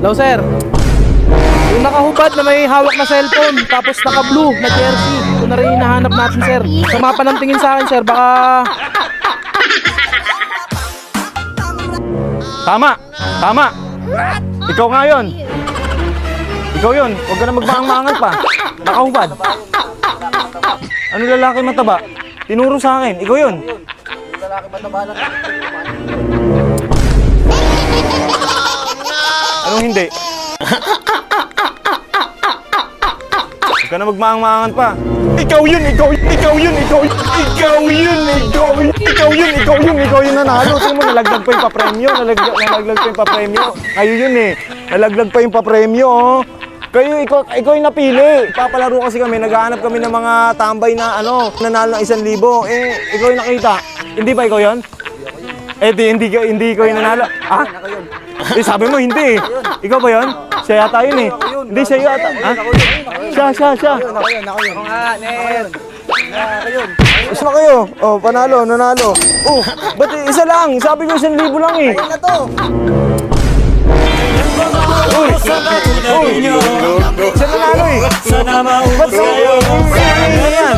Hello, sir. Yung nakahubad na may hawak na cellphone, tapos naka-blue na jersey. Ito na rin hinahanap natin, sir. Sama pa ng tingin sa akin, sir. Baka... Tama! Tama! Ikaw nga yun! Ikaw yun! Huwag ka na magmaang-maangal pa! Nakahubad! Ano lalaki mataba? Tinuro sa akin, ikaw yun! Anong hindi? Huwag ka na magmaang-maangal pa! Ikaw yun! Ikaw yun! Ikaw yun! Ikaw yun! Ikaw yun! Ikaw yun! Ikaw yun! Ikaw yun! Ikaw yun nanalo! Tingnan mo, nalaglag pa yung papremyo! Nalaglag, nalaglag pa yung papremyo! Kayo yun eh! Nalaglag pa yung papremyo oh! Kayo, ikaw, ikaw yung napili. Papalaro kasi kami, naghahanap kami ng mga tambay na ano, nanalo ng isang libo. Eh, ikaw yung nakita. Hindi ba ikaw yun? Eh, di, hindi, hindi ikaw yung nanalo. Ah? Eh, sabi mo, hindi eh. Ikaw ba yun? Siya yata yun eh. Hindi, siya yata. Ha? Siya, siya, siya. Isa na kayo. Oh, panalo, nanalo. Oh, ba't isa lang? Sabi ko isang libo lang eh. Ayun na to. Uy, uy, isa nanalo eh. Ba't kayo Ano yan?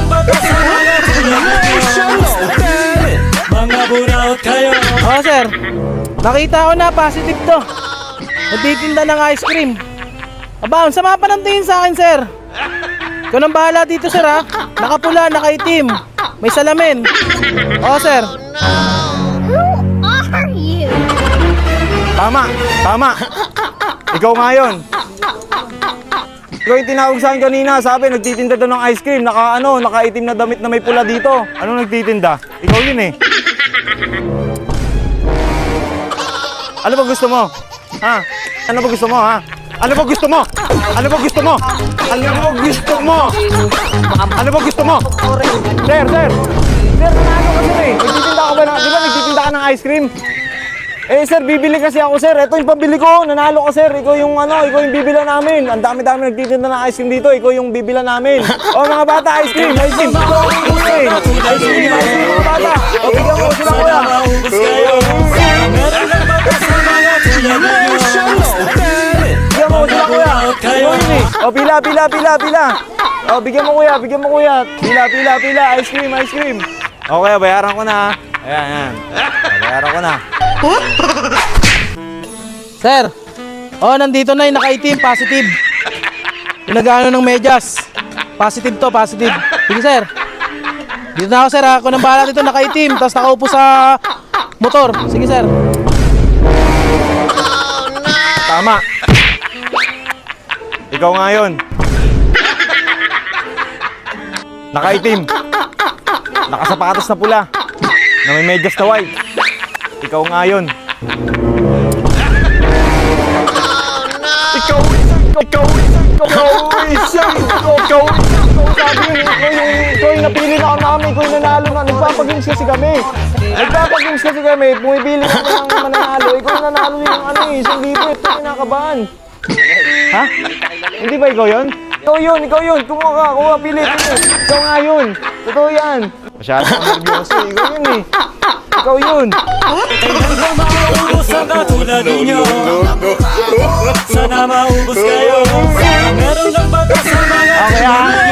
Mga buraot kayo Oh, sir. Nakita ko na, positive to. Nagtitinda ng ice cream. Aba, ang sama pa ng tingin sa akin, sir. Ikaw nang bahala dito, sir, ha? Nakapula, nakaitim. May salamin. Oh, sir. are you? Tama, tama. Ikaw nga yun. Ikaw yung tinawag sa akin kanina, sabi nagtitinda daw ng ice cream, naka ano, nakaitim na damit na may pula dito. Anong nagtitinda? Ikaw yun eh. Ano ba gusto mo? Ha? Ano ba gusto mo, ha? Ano ba gusto mo? Ano ba gusto mo? Ano ba gusto mo? Ano ba gusto mo? Sir, sir. Sir, nanalo ka sir eh. Nagtitinda ka ba na, di ba nagtitinda ka ng ice cream? Eh sir, bibili kasi ako sir. Ito yung pambili ko. Nanalo ka sir. Ikaw yung ano, ikaw yung bibila namin. Ang dami-dami nagtitinda ng ice cream dito. Ikaw yung bibila namin. O mga bata, ice cream, ice cream. Bibili. Ice cream, ice cream, bigyan mo sila kuya. Bigyan mo sila kuya. O pila, pila, pila, pila. O bigyan mo kuya, bigyan mo kuya. Pila, pila, pila. Ice cream, ice cream. Okay, bayaran ko na. Ayan, ayan. Bayaran ko na. Sir. Oh, nandito na yung nakaitim, positive. Yung nag-ano ng medyas. Positive to, positive. Sige, sir. Dito na ako, sir. Ako nang bahala dito, nakaitim. Tapos nakaupo sa motor. Sige, sir. Tama. Ikaw nga yun. Nakaitim. Nakasapatos na pula. Na may medyas na white. Ikaw nga yun. Yung napili na namin, ikaw yung nanalo na, nagpapagames kasi kami. Nagpapagames kasi kami, bumibili kami ng mananalo, ikaw yung nanalo yung ano eh, isang libo, ito yung kinakabahan. Ha? Hindi ba ikaw yun? Ikaw yun, ikaw yun. Kumuha ka, kumuha, pili. Ikaw nga yun. Totoo yan. Masyado kang nervyoso. eh. Ikaw yun eh. Ikaw yun. Hanggang maubos ang katulad ninyo Sana maubos kayo Meron lang ba sa mga Okay, ah.